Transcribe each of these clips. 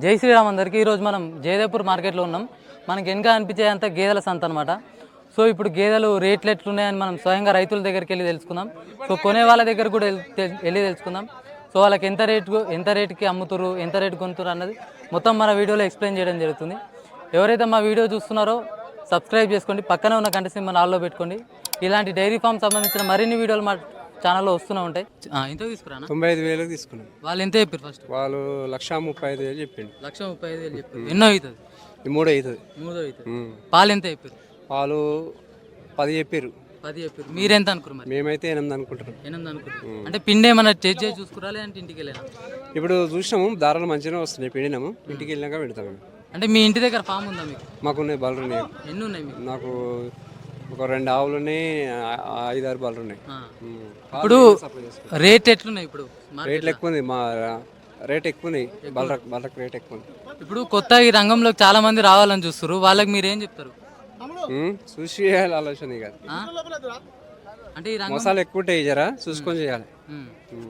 జై శ్రీరామ్ అందరికీ. ఈరోజు మనం జయదేపూర్ మార్కెట్లో ఉన్నాం. మనకి వెనక అనిపించే అంత గేదెల సంత అనమాట సో ఇప్పుడు గేదెలు రేట్లు ఎట్లున్నాయని మనం స్వయంగా రైతుల దగ్గరికి వెళ్ళి తెలుసుకుందాం. సో కొనే వాళ్ళ దగ్గర కూడా వెళ్ళి తెలుసుకుందాం. సో వాళ్ళకి ఎంత రేటు ఎంత రేటుకి అమ్ముతురు ఎంత రేటు కొనుతురు అన్నది మొత్తం మన వీడియోలో ఎక్స్ప్లెయిన్ చేయడం జరుగుతుంది. ఎవరైతే మా వీడియో చూస్తున్నారో సబ్స్క్రైబ్ చేసుకోండి. పక్కనే ఉన్న కంటి సింబల్ ఆల్లో పెట్టుకోండి. ఇలాంటి డైరీ ఫామ్ సంబంధించిన మరిన్ని వీడియోలు మా ఛానల్లో వస్తూనే ఉంటాయి. ఆ, ఎంత తీసుకురానా? తొంభై ఐదు వేలకు తీసుకున్నాం. వాళ్ళు ఎంత చెప్పారు ఫస్ట్ వాళ్ళు లక్ష ముప్పై ఐదు వేలు చెప్పిండు లక్ష ముప్పై ఐదు వేలు చెప్పారు. ఎన్నో అవుతుంది? ఈ మూడు అవుతుంది. మూడో అవుతుంది. ఉమ్. పాలు ఎంత చెప్పారు? వాళ్ళు పది చెప్పారు. పది చెప్పారు. మీరెంత అనుకురు మరి? మేమైతే ఎనిమిది అనుకుంటున్నాం. ఎనిమిది అనుకుంటారు అంటే పిండి ఏమన్నా టెస్ట్ చేసి చూసుకురా లేదంటే ఇంటికి వెళ్ళినా? ఇప్పుడు చూసినాము దారాలు మంచిగానే వస్తున్నాయి పిండినాము. ఇంటికి వెళ్ళినాక పెడతాం మేము. అంటే మీ ఇంటి దగ్గర ఫామ్ ఉందా మీకు? మాకున్నాయి బలరు ఉన్నాయి ఎన్ని ఉన్నాయి మీకు? నాకు ఒక రెండు ఆవులు ఉన్నాయి ఐదు ఆరు ఉన్నాయి. ఇప్పుడు రేట్ ఎట్లున్నాయి ఇప్పుడు? రేట్లు ఎక్కువ ఉంది మా రేట్ ఎక్కువ. ఉన్నాయి బలరకు బలరకు రేట్ ఎక్కువ ఉంది ఇప్పుడు కొత్త ఈ రంగంలోకి చాలా మంది రావాలని చూస్తారు వాళ్ళకి మీరు ఏం చెప్తారు. చూసి చేయాలి ఆలోచన ఇక? అంటే ఈ రంగం మసాలా ఎక్కువ ఉంటాయి జరా చూసుకొని చేయాలి.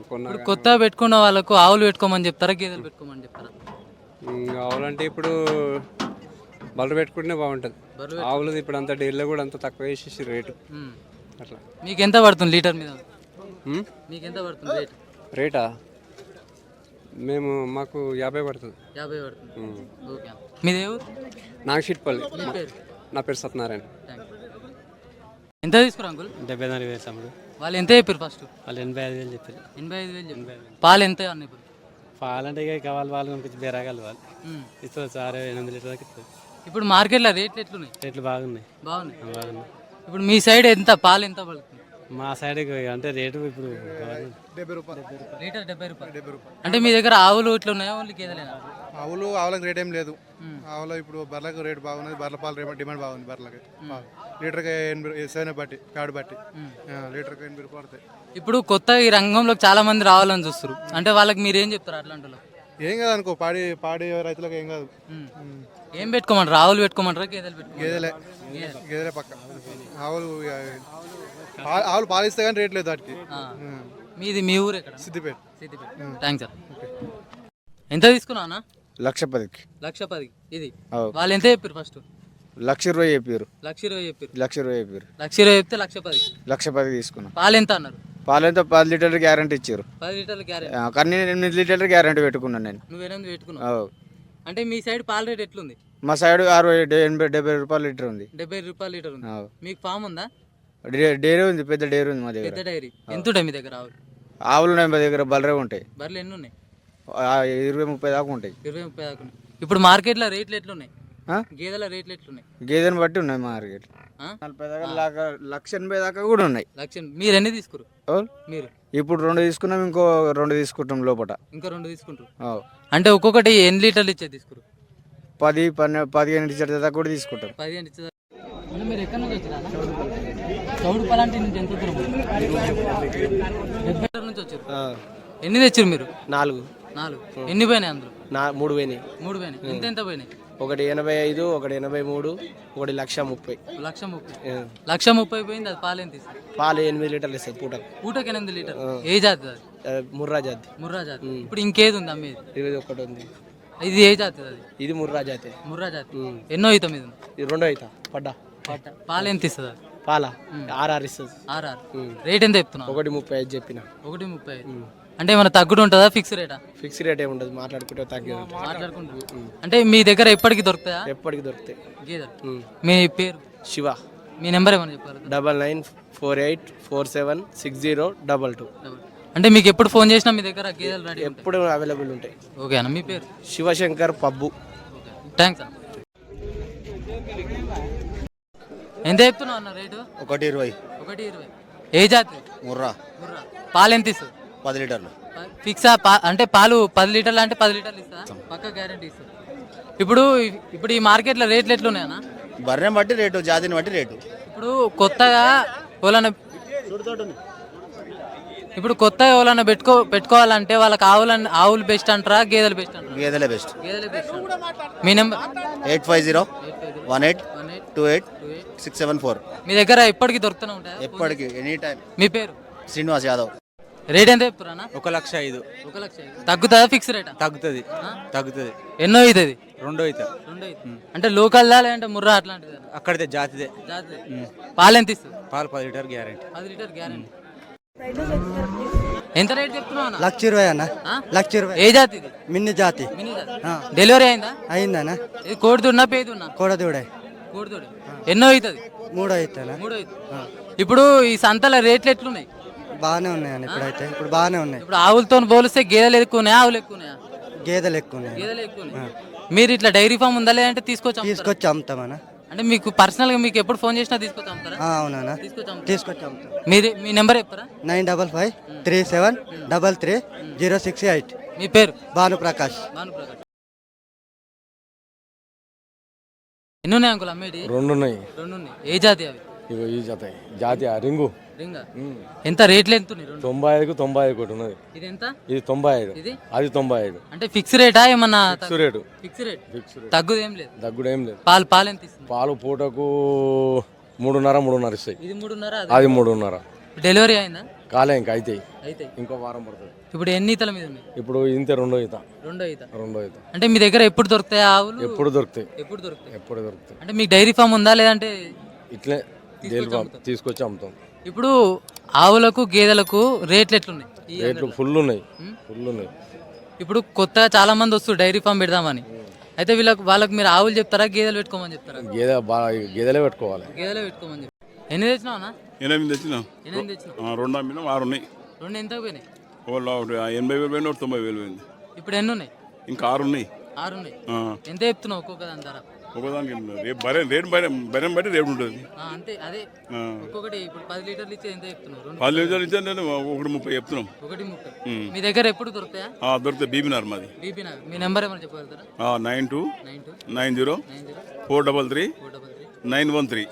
కొన్నా ఇప్పుడు కొత్తగా పెట్టుకున్న వాళ్ళకు ఆవులు పెట్టుకోమని చెప్తారా గేదెలు పెట్టుకోమని చెప్తారా? ఆవులంటే ఇప్పుడు బలరు పెట్టుకుంటేనే బాగుంటుంది. ఆవులది ఇప్పుడు అంత డైరీలో కూడా అంత తక్కువ వేసేసి రేటు. అట్లా. మీకు ఎంత పడుతుంది లీటర్ మీద? మీకు ఎంత పడుతుంది రేట్? రేటా? మేము మాకు యాభై పడుతుంది. యాభై పడుతుంది. ఓకే మీది పేరు? నా పేరు సత్యనారాయణ. ఎంత తీసుకురా అంకుల్? డెబ్బై నాలుగు వేలు తమ్ముడు వాళ్ళు ఎంత చెప్పారు ఫస్ట్ వాళ్ళు ఎనభై ఐదు వేలు చెప్పారు ఎనభై ఐదు వేలు చెప్పారు పాలు ఎంత అన్న ఇప్పుడు? పాలంటే ఇక కావాలి వాళ్ళు కొంచెం బేరాగాలి వాళ్ళు. ఇస్తారు సార్ ఎనిమిది లీటర్ దాకా ఇస్తారు. ఇప్పుడు మార్కెట్లో రేట్లు ఎట్లున్నాయి? రేట్లు బాగున్నాయి. బాగున్నాయి. బాగున్నాయి. ఇప్పుడు మీ సైడ్ ఎంత పాలు ఎంత పడుతుంది మా సైడ్ అంటే రేటు ఇప్పుడు. లీటర్ డెబ్బై రూపాయలు. అంటే మీ దగ్గర ఆవులు ఇట్లా ఉన్నాయా? ఓన్లీ గేదెలేనా? ఆవులు ఆవులకు రేట్ ఏం లేదు. ఆవులు ఇప్పుడు బర్రెలకు రేట్ బాగున్నది. బర్రెల పాలు రేట్ డిమాండ్ బాగుంది బర్రెలకి. పాలు. లీటర్కి ఎనభై సెవెన్ బట్టి ప్యాడ్ బట్టి. లీటర్కి ఎనభై రూపాయలు పడతాయి. ఇప్పుడు కొత్త ఈ రంగంలోకి చాలా మంది రావాలని చూస్తారు అంటే వాళ్ళకి మీరు ఏం చెప్తారు అట్లాంటి? ఏం కాదు అనుకో పాడి పాడి రైతులకు ఏం కాదు. ఏం పెట్టుకోమంటారు? ఆవులు పెట్టుకోమంటారా? గేదెలు గేదెలే. గేదెలే. పక్క. ఆవులు ఇక ఆవులు పాలిస్తే కానీ రేట్ లేదు వాటికి. మీది మీ ఊరు ఎక్కడ? సిద్దిపేట. సిద్దిపేట. Thanks sir. ఎంత తీసుకున్నావునా లక్ష పదికి లక్ష పది. ఇది? అవు. వాళ్ళు ఎంత చెప్పారు ఫస్ట్ లక్ష ఇరవై చెప్పారు. లక్ష ఇరవై చెప్పారు. లక్ష ఇరవై చెప్పారు. లక్ష ఇరవై చెప్తే లక్ష పది. లక్ష పది తీసుకున్నాం. పాలు ఎంత అన్నారు? పాలెంత పది లీటర్లు గ్యారంటీ ఇచ్చారు. పది లీటర్లు ఆ, కానీ నేను ఎనిమిది లీటర్లు గ్యారంటీ పెట్టుకున్నాను నేను. నువ్వు ఎనిమిది పెట్టుకున్నావు? అవు. అంటే మీ సైడ్ పాల రేట్ ఎట్లుంది? మా సైడ్ అరవై డె- ఎనభై డెబ్బై రూపాయలు లీటర్ ఉంది. డెబ్బై రూపాయలు లీటర్ ఉంది. అవు. మీకు ఫామ్ ఉందా? డే- డైరీ ఉంది పెద్ద డైరీ ఉంది మా పెద్ద దగ్గర డైరీ ఎంత ఉంటాయి మీ దగ్గర ఆవులు? ఆవులు ఉన్నాయి మా దగ్గర బలరే ఉంటాయి. బర్రెలు ఎన్ని ఉన్నాయి? ఆ, ఇరవై ముప్పై దాకా ఉంటాయి. ఇరవై ముప్పై దాకా ఉన్నాయి. ఇప్పుడు మార్కెట్లో రేట్లు ఎట్లున్నాయి? గేదెల రేట్లు ఎట్లున్నాయి? గేదెని బట్టి ఉన్నాయి మార్కెట్ ఆ? నలభై దాకా లాగా లక్ష ఎనభై దాకా కూడా ఉన్నాయి. లక్ష మీరు ఎన్ని తీసుకురు అవును. మీరు. ఇప్పుడు రెండు తీసుకున్నాం ఇంకో రెండు తీసుకుంటాం లోపల ఇంకా రెండు తీసుకుంటారు. అవు. అంటే ఒక్కొక్కటి ఎన్ని లీటర్లు ఇచ్చేది తీసుకురు పది పన్నె పదిహేను లీటర్ దాకా కూడా తీసుకుంటాం. పదిహేను ఇచ్చేదా అంటే మీరు ఎక్కడి నుంచి వచ్చిరా చౌడు పలాంటి నుంచి ఎంత దూరం? డెబ్బై నుంచి వచ్చారు. ఎన్ని తెచ్చారు మీరు? నాలుగు. నాలుగు. ఎన్ని పోయినాయి అందులో? నా మూడు పోయినాయి. మూడు పోయినాయి. ఎంత ఎంత పోయినాయి? ఒకటి ఎనభై ఐదు ఒకటి ఎనభై మూడు ఒకటి లక్ష ముప్పై. లక్ష ముప్పై. లక్ష ముప్పై పోయింది అది పాలు ఎంత ఇస్తుంది పాలు ఎనిమిది లీటర్లు ఇస్తుంది పూటకు. పూటకి ఎనిమిది లీటర్ ఏ జాతి అది? ఆ, ముర్రా జాతి. ముర్రా జాతి. ఇప్పుడు ఇంకేది ఉంది అమ్మేది? ఇరవై ఒకటి ఉంది. ఇది ఏ జాతి అది? ఇది ముర్రా జాతి. ముర్రా జాతి. ఉమ్. ఎన్నో అవుతాం ఇది ఇది రెండో అవుతా పడ్డా. పాలు ఎంత ఇస్తుంది అది? పాల? ఆర్ఆర్ ఇస్తుంది. ఆర్ఆర్. రేట్ ఎంత చెప్తున్నావు? ఒకటి ముప్పై ఐదు చెప్పిన. ఒకటి ముప్పై ఐదు. అంటే ఏమైనా తగ్గుడు ఉంటుందా ఫిక్స్ రేటా ఫిక్స్ రేట్ ఏమి ఉండదు మాట్లాడుకుంటే. తగ్గేది. మాట్లాడుకుంటూ అంటే మీ దగ్గర ఎప్పటికి దొరుకుతాయా? ఎప్పటికి దొరుకుతాయి. ఉమ్. మీ పేరు? శివ. మీ నెంబర్ ఏమైనా చెప్పారు double nine four eight four seven six zero double two. అంటే మీకు ఎప్పుడు ఫోన్ చేసినా మీ దగ్గర గేదెలు రెడీ ఉంటాయి? ఎప్పుడు అవైలబుల్ ఉంటాయి. ఓకే అన్న మీ పేరు? శివశంకర్ పబ్బు. థ్యాంక్స్ అన్న. ఎంత చెప్తున్నావు అన్న రేటు? ఒకటి ఇరవై. ఒకటి ఇరవై. ఏ జాతి? ముర్రా. ముర్రా. పాలు ఎంత ఇస్తుంది? పది లీటర్లు. ఫిక్సా? అంటే పాలు పది లీటర్లు అంటే పది లీటర్లు ఇస్తా? పక్క గ్యారంటీ ఇస్తా. ఇప్పుడు ఇప్పుడు ఈ మార్కెట్లో రేట్లు ఎట్లున్నాయన్నా? బర్రెని బట్టి రేటు జాతిని బట్టి రేటు. ఇప్పుడు కొత్తగా ఎవరైనా ఇప్పుడు కొత్తగా ఎవరైనా పెట్టుకో పెట్టుకోవాలంటే వాళ్ళకి ఆవులని ఆవులు బెస్ట్ అంటారా గేదెలు బెస్ట్ అంటారా? గేదెలే బెస్ట్ గేదెలు బెస్ట్ మీ number eight five zero one eight two eight six seven four. మీ దగ్గర ఎప్పటికి దొరుకుతూనే ఉంటాయా? ఎప్పటికి ఎనీ టైం. మీ పేరు? శ్రీనివాస్ యాదవ్. రేట్ ఎంత చెప్తున్నా ఒక లక్ష ఐదు. ఒక లక్ష ఐదు. తగ్గుతుందా ఫిక్స్ రేటా? తగ్గుతుంది. తగ్గుతుంది. ఎన్నో అవుతుంది? రెండో అవుతా రెండు అవుతుంది. అంటే లోకల్దా లేదంటే ముర్రా అట్లాంటిది? అక్కడిదే జాతిదే. జాతి పాలు ఎంత ఇస్తుంది? పాలు పది లీటర్ గ్యారెంటీ. పది లీటర్ గ్యారెంటీ. ఎంత రేట్ చెప్తున్నావు అన్న? లక్ష ఇరవై అన్న? లక్ష ఇరవై. ఏ జాతి మిన్ని జాతి. డెలివరీ అయిందా? అయిందన్న ఇది కోడితున్నా పేదున్నా? కోడదూడే. కోడితోడు ఎన్నో అవుతుంది? మూడో అవుతానా మూడు అవుతుంది. ఇప్పుడు ఈ సంతల రేట్లు ఎట్లున్నాయి? బాగానే ఉన్నాయన్న ఇప్పుడైతే. ఇప్పుడు బాగానే ఉన్నాయి. ఇప్పుడు ఆవులతో పోలిస్తే గేదెలు ఎక్కువ ఉన్నాయా ఆవులు ఎక్కువ ఉన్నాయా గేదెలు ఎక్కువ ఉన్నాయి గేదెలు ఎక్కువ ఉన్నాయి మీరు ఇట్లా డైరీ ఫామ్ ఉందా లేదంటే తీసుకొచ్చి అమ్ముతారా? తీసుకొచ్చి అమ్ముతామన్నా. అంటే మీకు పర్సనల్గా మీకు ఎప్పుడు ఫోన్ చేసినా తీసుకొచ్చి అమ్ముతారా? ఆ, అవునన్నా. తీసుకొచ్చి అమ్ముతారా? తీసుకొచ్చి అమ్ముతాం. మీది మీ నెంబర్ చెప్తారా? Nine double five three seven double three zero six eight. మీ పేరు? భానుప్రకాష్ భానుప్రకాష్. ఎన్ని ఉన్నాయి అంకుల్ అమ్మేటి రెండు ఉన్నాయి రెండు ఉన్నాయి ఏ జాతి అవి? ఇగో ఈ జత. జాతి ఆ రింగు రింగా. ఎంత రేట్లు ఎంత తొంభై ఐదుకు తొంభై ఐదు ఒకటి ఉన్నది. ఇది ఎంత? ఇది తొంభై ఐదు. ఇది? అది తొంభై ఐదు. అంటే ఫిక్స్ రేటా ఏమన్నా fix rate. Fix rate? Fix rate. తగ్గుది ఏం లేదు. దగ్గుడు ఏం లేదు. పాలు పాలు ఎంత ఇస్తుంది? పాలు పూటకు మూడున్నర మూడున్నర ఇస్తాయి. ఇది మూడున్నర అది మూడున్నర. డెలివరీ అయిందా? కాలే ఇంకా అయితే అయితే ఇంకో వారం పడుతుంది. ఇప్పుడు ఎన్ని ఈతల మీద ఉన్నాయి? ఇప్పుడు ఇంత రెండో ఈత. రెండో ఈత. రెండో ఈత. అంటే మీ దగ్గర ఎప్పుడు దొరుకుతాయి ఆవులు? ఎప్పుడు దొరుకుతాయి. ఎప్పుడు దొరుకుతాయి? ఎప్పుడు దొరుకుతాయి. అంటే మీకు డైరీ ఫామ్ ఉందా లేదంటే ఇట్లే డైలీ ఫామ్ తీసుకొచ్చి అమ్ముతాం. ఇప్పుడు ఆవులకు గేదెలకు రేట్లు ఎట్లున్నాయి? ఈ రేట్లు? ఫుల్ ఉన్నాయి ఫుల్ ఉన్నాయి ఇప్పుడు కొత్తగా చాలా మంది వస్తారు డైరీ ఫామ్ పెడదామని. అయితే వీళ్ళకి వాళ్ళకి మీరు ఆవులు చెప్తారా గేదెలు పెట్టుకోమని చెప్తారా? గేదె బాగా గేదెలే పెట్టుకోవాలి. గేదెలే పెట్టుకోమని చెప్తారు? ఎన్ని తెచ్చినావునా ఎనిమిది తెచ్చినాం. ఎనిమిది తెచ్చినావు. ఆ, రెండు అమ్మినాం ఆరు ఉన్నాయి. రెండు ఎంత పోయినాయి? ఒకటి ఎనభై వేలు పోయింది ఒకటి తొంభై వేలు పోయింది. ఇప్పుడు ఎన్ని ఉన్నాయి? ఇంకా ఆరు ఉన్నాయి. ఆరు ఉన్నాయి. ఆ, ఎంత చెప్తున్నావు ఒక్కొక్క దాని ధర? ఒకదానికి రేపు బరే రేటు బరే బెరం బట్టి రేపు ఉంటుంది. అంతే అదే. ఆ, ఒక్కొక్కటి ఇప్పుడు పది లీటర్లు ఎంత పది ఇచ్చాను నేను ఒకటి ముప్పై చెప్తున్నాం. ఒకటి ముప్పై. మీ దగ్గర ఎప్పుడు దొరుకుతాయా? ఆ, దొరికితే బీబీనార్ మాది. నా మీ నెంబర్ ఏమైనా చెప్పగలుగుతారా? Nine two nine zero four double three nine one three.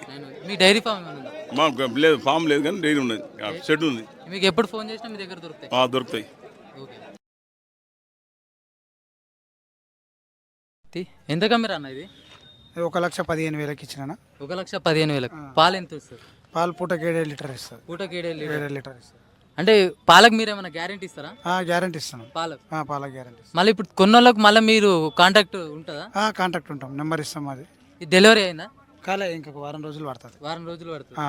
మీ డైరీ ఫామ్ ఏమైనా ఉందా? మా లేదు ఫామ్ లేదు కానీ డైరీ ఉన్నది. షెడ్ ఉంది. మీకు ఎప్పుడు ఫోన్ చేసినా మీ దగ్గర దొరుకుతాయి. దొరుకుతాయి. ఓకే. ఎంత కమ్మిరా అన్న ఇది? ఒక లక్ష పదిహేను వేలకి ఇచ్చిన ఒక లక్ష పదిహేను వేలకు. పాలు ఎంత ఇస్తారు? పాలు పూటకి ఏడు లీటర్ ఇస్తుంది పూటకి ఏడే లీటర్ ఏడు లీటర్ ఇస్తుంది అంటే పాలకు మీరు ఏమైనా గ్యారెంటీ ఇస్తారా? గ్యారంటీ ఇస్తాను పాలకు పాల గ్యారంటీ మళ్ళీ ఇప్పుడు కొన్నోళ్ళకి మళ్ళీ మీరు కాంటాక్ట్ ఉంటుందా? కాంటాక్ట్ ఉంటాం. నెంబర్ ఇస్తాం అది డెలివరీ అయిందా? కాలే ఇంకొక వారం రోజులు పడుతుంది. వారం రోజులు పడుతుంది.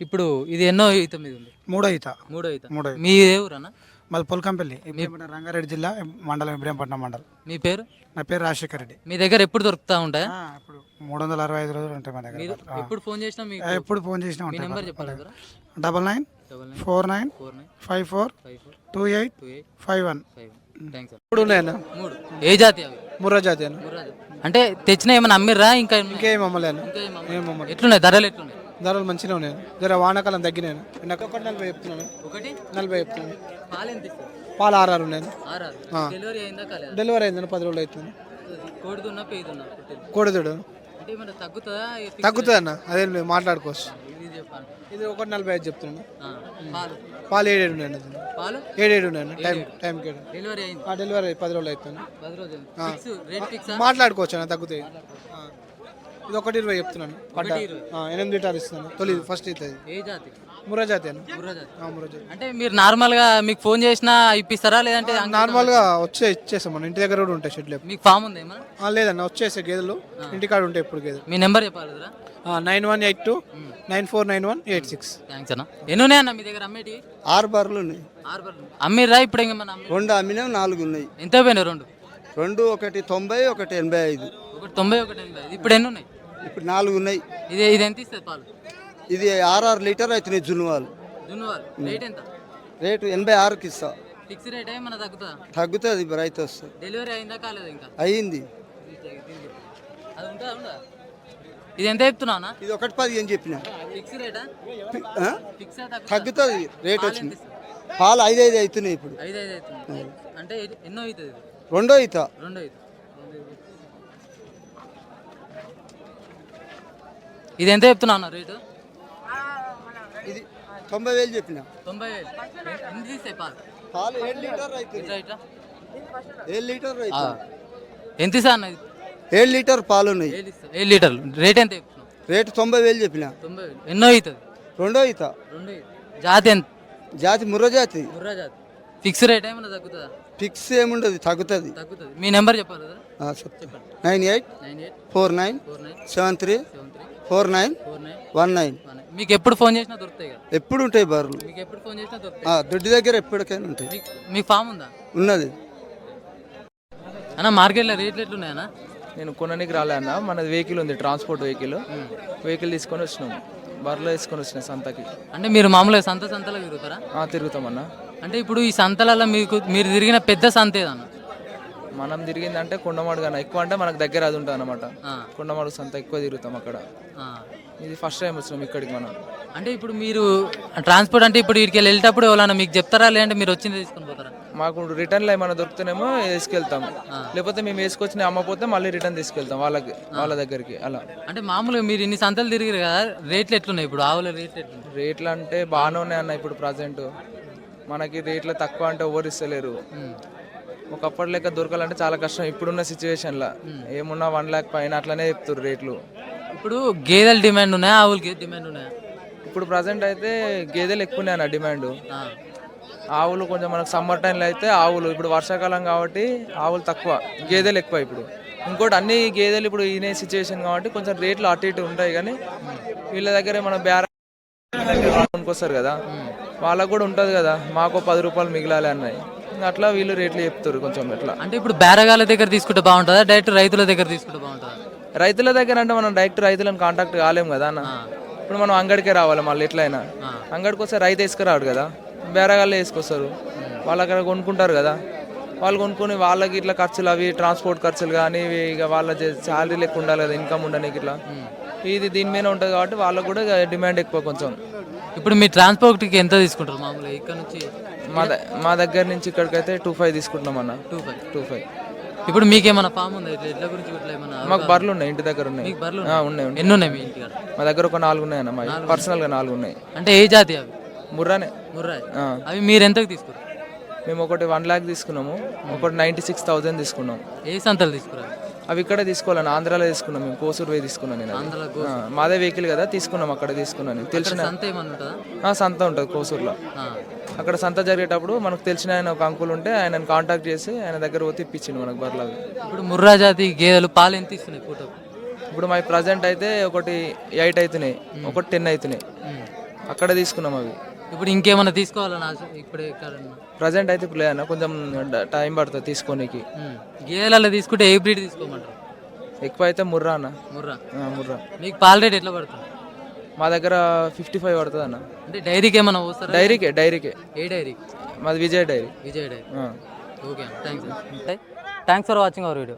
ఇప్పుడు ఇది ఎన్నో ఈత మీద ఉంది? మూడో ఈత. మూడో ఈత. మూడో. మీ ఏ ఊరన్నా మాది పొలకంపల్లి ఇబ్రహీంపట్నం రంగారెడ్డి జిల్లా మండలం ఇబ్రహీంపట్నం మండలం. మీ పేరు? నా పేరు రాజశేఖర్ రెడ్డి. మీ దగ్గర ఎప్పుడు దొరుకుతా ఉంటాయా? ఆ, ఇప్పుడు మూడు వందల అరవై ఐదు రోజులు ఉంటాయి మా దగ్గర. ఆ. ఎప్పుడు ఫోన్ చేసినా మీకు ఎప్పుడు ఫోన్ చేసినా మీ ఉంటాయి నెంబర్ చెప్పాలి కదా double nine double nine four nine four nine five four five four two eight two eight five one. Five thanks ఇప్పుడు ఉన్నాయన్న? మూడు. ఏ జాతి అవి? ముర్రా జాతి అన్న. అంటే తెచ్చిన ఏమైనా అమ్మిర్రా? ఇంకా ఏమన్నా? ఇంకేం అమ్మలేను ఇంకా ఏం అమ్మరా? ఏం అమ్మలేదు ఎట్లున్నాయి? ధరలు ఎట్లున్నాయి? ధరలు మంచిగా ఉన్నాయి. జర వానాకాలం తగ్గినాను నాకు ఒకటి నలభై చెప్తున్నాను. ఒకటి? నలభై చెప్తున్నాను. పాలు ఎంత ఇస్తారు? పాలు ఆరు ఆరు ఉన్నాయి. డెలివరీ అయిందా డెలివరీ అయిందని పది రోజులు అవుతుంది. కోడిదున్నా పేదున్నా కోడిదోడు. తగ్గుతుందా? అన్న. అదేం లేదు. మాట్లాడుకోవచ్చు? ఇది ఒకటి నలభై ఐదు చెప్తున్నాను. పాలు? ఏడేడు ఉన్నాయి అన్న పాలు? ఏడేడు ఉన్నాయి టైం టైంకి ఏడు. డెలివరీ అయింది. డెలివరీ పది రోజులు అవుతుంది. పది రోజులు. మాట్లాడుకోవచ్చు అన్న. తగ్గుతాయి. ఇది ఒకటి ఇరవై. చెప్తున్నాను పడ్డ ఎనిమిది లీటర్ ఇస్తున్నాను. తొలి ఫస్ట్ అవుతుంది ఏ జాతి? అన్న. జాతి అంటే మీరు నార్మల్గా మీకు ఫోన్ చేసినా ఇప్పిస్తారా లేదంటే అంగడి- నార్మల్గా వచ్చే ఇచ్చేస్తాం మన ఇంటి దగ్గర కూడా ఉంటాయి షెడ్లు మీకు ఫామ్ ఉంది లేదన్న వచ్చేసే గేదెలు. ఇంటికాడ ఉంటాయి ఎప్పుడు గేదెలు. మీ నెంబర్ చెప్పాలి nine one eight two nine four nine one eight six thanks అన్న. ఎన్ని ఉన్నాయన్న మీ దగ్గర అమ్మేటి ఆరు బర్రెలు ఉన్నాయి. ఆరు బర్రెలు. అమ్మిర్రా ఇప్పుడు ఇంకేమన్నా అమ్మి రెండు అమ్మినాం నాలుగు ఉన్నాయి. ఎంత పోయినాయి రెండు? రెండు ఒకటి తొంభై ఒకటి ఎనభై ఐదు. ఒకటి తొంభై ఒకటి ఎనభై ఐదు. ఇప్పుడు ఎన్ని ఉన్నాయి? ఇప్పుడు నాలుగు ఉన్నాయి. ఇది ఇది ఎంత ఇస్తుంది పాలు? ఇది ఆరు లీటర్ అవుతున్నాయి జున్నువాలు. రేట్ ఎంత? రేటు ఎనభై ఆరుకి ఇస్తా. ఫిక్స్ రేట్ ఏమన్నా తగ్గుతుందా తగ్గుతుంది రైతు వస్తుంది డెలివరీ అయిందా కాలేదు ఇంకా? అయ్యింది అది ఉంటుందా ఉండదా ఇది ఎంత చెప్తున్నావునా ఇది ఒకటి పది అని చెప్పిన. ఫిక్స్ రేటా? ఫిక్స్ తగ్గుతుంది రేట్ వచ్చింది. పాలు ఐదు ఐదు అవుతున్నాయి ఇప్పుడు. ఐదు ఐదు అవుతుంది. అంటే ఎన్నో అవుతుంది? రెండో ఈత. రెండో అవుతుంది ఇది ఎంత చెప్తున్నావు రేటు? ఇది తొంభై వేలు చెప్పిన. తొంభై వేలు. ఎన్ని తీస్తాయి పాలు? పాలు ఏడు లీటర్ ఏడు ఎంత ఇస్తా అన్న? ఏడు లీటర్ పాలు ఉన్నాయి. ఏడు లీటర్లు. రేట్ ఎంత రేటు తొంభై వేలు చెప్పిన. తొంభై వేలు. ఎన్నో అవుతుంది? రెండో రెండు జాతి ఎంత? జాతి ముర్ర జాతి. ముర్రా జాతి. ఫిక్స్ రేట్ ఏమన్నా తగ్గుతుందా? ఫిక్స్ ఏముండదు తగ్గుతుంది. తగ్గుతుంది. మీ నెంబర్ చెప్పాలి nine eight nine eight four nine four nine seven three seven three four nine four nine. One nine. మీకు ఎప్పుడు ఫోన్ చేసినా దొరుకుతాయి కదా? ఎప్పుడు ఉంటాయి బర్రెలు మీకు ఎప్పుడు ఫోన్ చేసినా ఆ, దొడ్డి దగ్గర ఎప్పటికైనా ఉంటాయి. మీకు మీ ఫామ్ ఉందా? ఉన్నది. అన్న మార్కెట్లో రేట్లు ఎట్లున్నాయన్నా? నేను కొనడానికి రాలే అన్న. మనది వెహికల్ ఉంది ట్రాన్స్పోర్ట్ వెహికల్. వెహికల్ తీసుకొని వచ్చినాం. బర్రెలు తీసుకొని వచ్చిన సంతకి. అంటే మీరు మామూలుగా సంత సంతలో తిరుగుతారా? ఆ, తిరుగుతామన్న అంటే ఇప్పుడు ఈ సంతలలో మీకు మీరు తిరిగిన పెద్ద సంత ఏదన్న? మనం తిరిగిందంటే కొండమాడు కన్నా ఎక్కువ అంటే మనకు దగ్గర అది ఉంటుంది అనమాట ఆ, కొండమాడు సంత ఎక్కువ తిరుగుతాం అక్కడ. ఇది ఫస్ట్ టైం వచ్చినాం ఇక్కడికి మనం. అంటే ఇప్పుడు మీరు ట్రాన్స్పోర్ట్ అంటే ఇప్పుడు వీటికి వెళ్ళేటప్పుడు ఎవరైనా మీకు చెప్తారా? లేదంటే మీరు వచ్చింది తీసుకొని పోతారా? మాకు రిటర్న్లో ఏమైనా దొరుకుతానేమో వేసుకెళ్తాం లేకపోతే మేము వేసుకొచ్చిన అమ్మపోతే మళ్ళీ రిటర్న్ తీసుకెళ్తాం వాళ్ళకి వాళ్ళ దగ్గరికి అలా. అంటే మామూలుగా మీరు ఇన్ని సంతలు తిరిగారు కదా రేట్లు ఎట్లున్నాయి ఇప్పుడు? ఆవుల రేట్లు ఎట్లున్నాయి? రేట్లు అంటే బాగానే ఉన్నాయి అన్న ఇప్పుడు ప్రజెంట్ మనకి రేట్లు తక్కువ అంటే ఎవరు ఇస్తలేరు. ఒకప్పటి లెక్క దొరకాలంటే చాలా కష్టం. ఇప్పుడున్న సిచ్యువేషన్లో ఏమున్నా వన్ ల్యాక్ పైన అట్లనే చెప్తారు రేట్లు. ఇప్పుడు గేదెల డిమాండ్ ఉన్నాయా? ఆవులకి డిమాండ్ ఉన్నాయా? ఇప్పుడు ప్రజెంట్ అయితే గేదెలు ఎక్కువనే అన్న డిమాండ్. ఆవులు కొంచెం మనకు సమ్మర్ టైంలో అయితే ఆవులు ఇప్పుడు వర్షాకాలం కాబట్టి ఆవులు తక్కువ. గేదెలు ఎక్కువ ఇప్పుడు. ఇంకోటి అన్ని గేదెలు ఇప్పుడు ఈనే సిచ్యువేషన్ కాబట్టి కొంచెం రేట్లు అటు ఇటు ఉంటాయి కానీ వీళ్ళ దగ్గర మన బేర కొనుక్కొస్తారు కదా. వాళ్ళకు కూడా ఉంటుంది కదా. మాకు పది రూపాయలు మిగిలాలి అన్నాయి. అట్లా వీళ్ళు రేట్లు చెప్తారు కొంచెం ఎట్లా అంటే ఇప్పుడు బేరగాల దగ్గర తీసుకుంటే బాగుంటుందా? డైరెక్ట్ రైతుల దగ్గర తీసుకుంటే బాగుంటుందా? రైతుల దగ్గర అంటే మనం డైరెక్ట్ రైతులను కాంటాక్ట్ కాలేం కదా అన్న. ఇప్పుడు మనం అంగడికే రావాలి మళ్ళీ ఎట్లయినా. అంగడికి వస్తే రైతు వేసుకురాడు కదా. బేరగాళ్ళే వేసుకొస్తారు. వాళ్ళు అక్కడ కొనుక్కుంటారు కదా. వాళ్ళు కొనుక్కొని వాళ్ళకి ఇట్లా ఖర్చులు అవి ట్రాన్స్పోర్ట్ ఖర్చులు కానీ ఇక వాళ్ళ శాలరీ లెక్క ఉండాలి కదా ఇన్కమ్ ఉండడానికి ఇట్లా. ఇది దీని మీద ఉంటుంది కాబట్టి వాళ్ళకు కూడా డిమాండ్ ఎక్కువ కొంచెం. ఇప్పుడు మీ ట్రాన్స్పోర్ట్కి ఎంత తీసుకుంటారు మామూలుగా? ఇక్కడ నుంచి మా ద- మా దగ్గర నుంచి ఇక్కడికైతే టూ ఫైవ్ తీసుకుంటున్నాం అన్న. Two five? Two five. ఇప్పుడు మీకేమైనా ఫామ్ ఉందా? ఇట్లా ఎట్ల గురించి ఇట్లా ఏమైనా మాకు బర్రెలు ఉన్నాయి ఇంటి దగ్గర ఉన్నాయి. మీకు బర్రెలు ఆ, ఉన్నాయి? ఉన్నాయి ఎన్ని ఉన్నాయి మీ ఇంటికాడ మా దగ్గర ఒక నాలుగు ఉన్నాయి అన్న మా పర్సనల్గా నాలుగు ఉన్నాయి. అంటే ఏ జాతి అవి? ముర్రానే. ముర్రా ఆ. అవి మీరు ఎంతకు తీసుకున్నారు? మేము ఒకటి వన్ ల్యాక్ తీసుకున్నాము ఒకటి నైంటీ సిక్స్ థౌజండ్ తీసుకున్నాం. ఏ సంతలు తీసుకున్నారు? అవి ఇక్కడే తీసుకోవాలని ఆంధ్రాలో తీసుకున్నాం మేము కోసూరు పోయి తీసుకున్నాను నేను మాదే వెహికల్ కదా తీసుకున్నాం అక్కడ తీసుకున్నాను నేను. తెలిసిన సంత ఉంటుందా? కోసూరులో. అక్కడ సంత జరిగేటప్పుడు మనకు తెలిసిన ఆయన ఒక అంకుల్ ఉంటే ఆయనను కాంటాక్ట్ చేసి ఆయన దగ్గర పోతే ఇప్పించిండు మనకు బర్రెలు ఇప్పుడు ముర్రా జాతి గేదెలు పాలు ఎంత ఇస్తున్నాయి పూటకు? ఇప్పుడు మా ప్రజెంట్ అయితే ఒకటి ఎయిట్ అవుతున్నాయి ఒకటి టెన్ అవుతున్నాయి. అక్కడ తీసుకున్నాం అవి. ఇప్పుడు ఇంకేమైనా తీసుకోవాలని ఆశ ఇప్పుడే ప్రజెంట్ అయితే ఇప్పుడు లేదన్న కొంచెం డ- టైం పడుతుంది తీసుకోనికి. ఉమ్. గేదెలలో తీసుకుంటే ఏ బ్రీడ్ తీసుకోమంటారు? ఎక్కువ అయితే ముర్రా అన్న. ముర్రా? ఆ, ముర్రా. మీకు పాల రేట్ ఎట్లా పడుతుంది? మా దగ్గర ఫిఫ్టీ ఫైవ్ పడుతుంది అన్న అంటే డైరీకి ఏమైనా పోస్తారా? డైరీకే డైరీకే. ఏ డైరీ? మాది విజయ్ డైరీ. విజయ్ డైరీ. ఆ. Okay thanks thanks for watching our video